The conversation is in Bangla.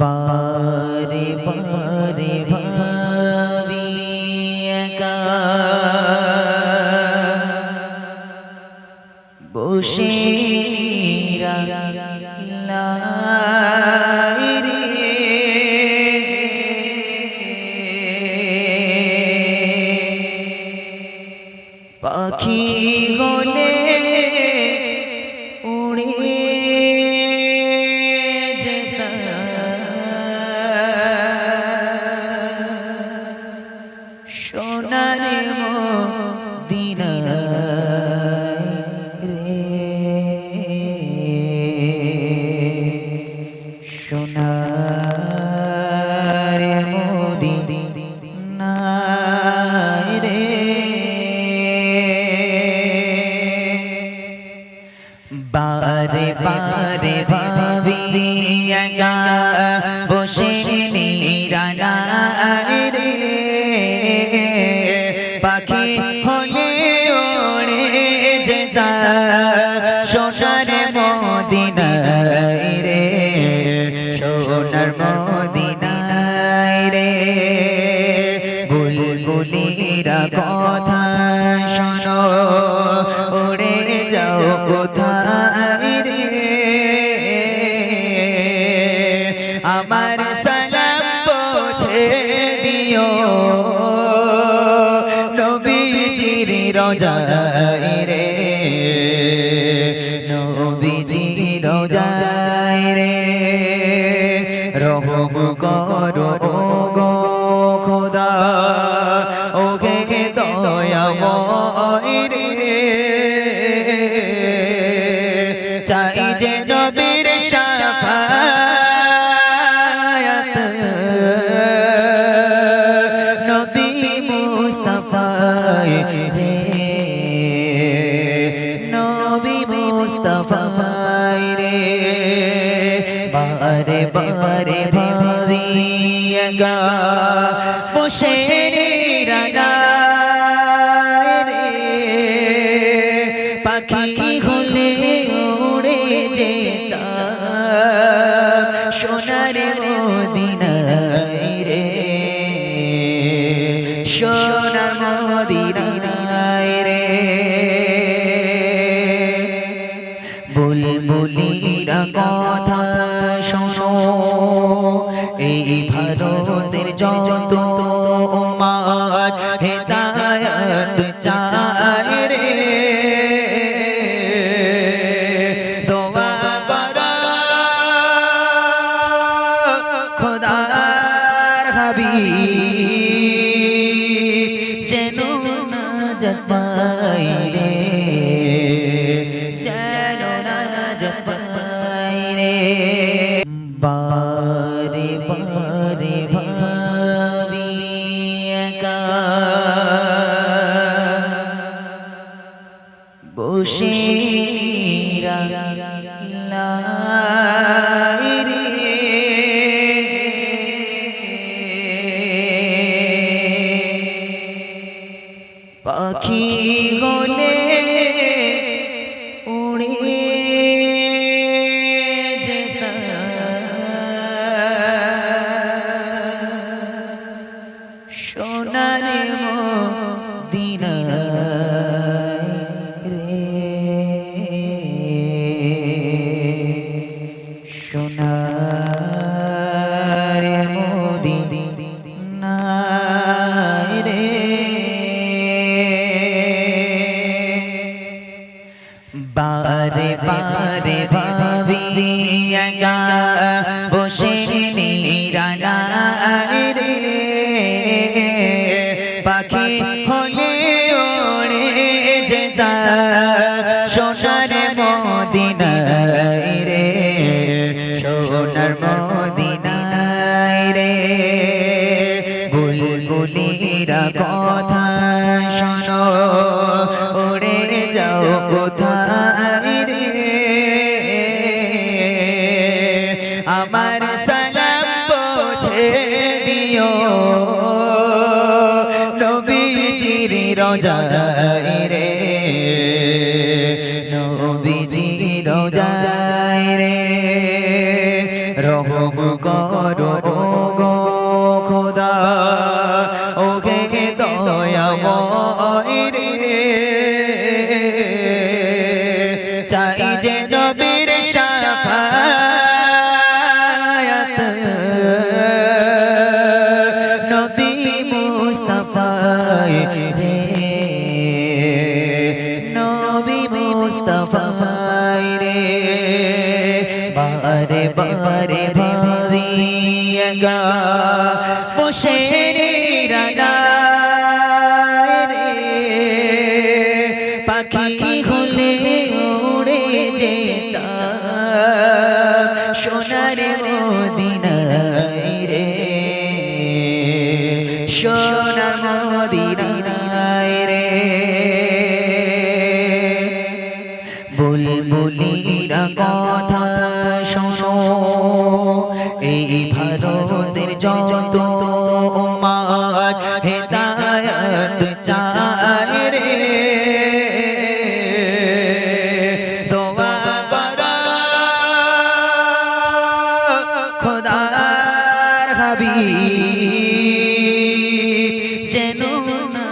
বারে বারে ভাবি একা বসে নিরালাই কথা শোনো উড়ে যাও কোথায় রে? আমার সালাম পৌঁছে দিও। নবীজির রজায় রে। ওকে দয়াময় রে চাই যে নবীর শাফায়াত। নবী মুস্তাফায় রে। নবী মুস্তাফায় রে। বারে বারে ভাবি গা। বসে হেদায়াত চায় রে দোয়া করো খোদার হাবিব যেন না জপাই রে যেন না জপাই রে বারে বারে إله কোথায় রে? আমার সালাম পৌঁছে দিও। নবীজির রোজায় রে। নবীজির রোজায় রে। রহম কর গো খোদা। ওকে বারে বারে ভাবি গা বসে রানা পাখি হলে উড়ে যেতাম। সোনার হেদায়ত চাই রে দোয়া করা খোদার হাবিব যেন না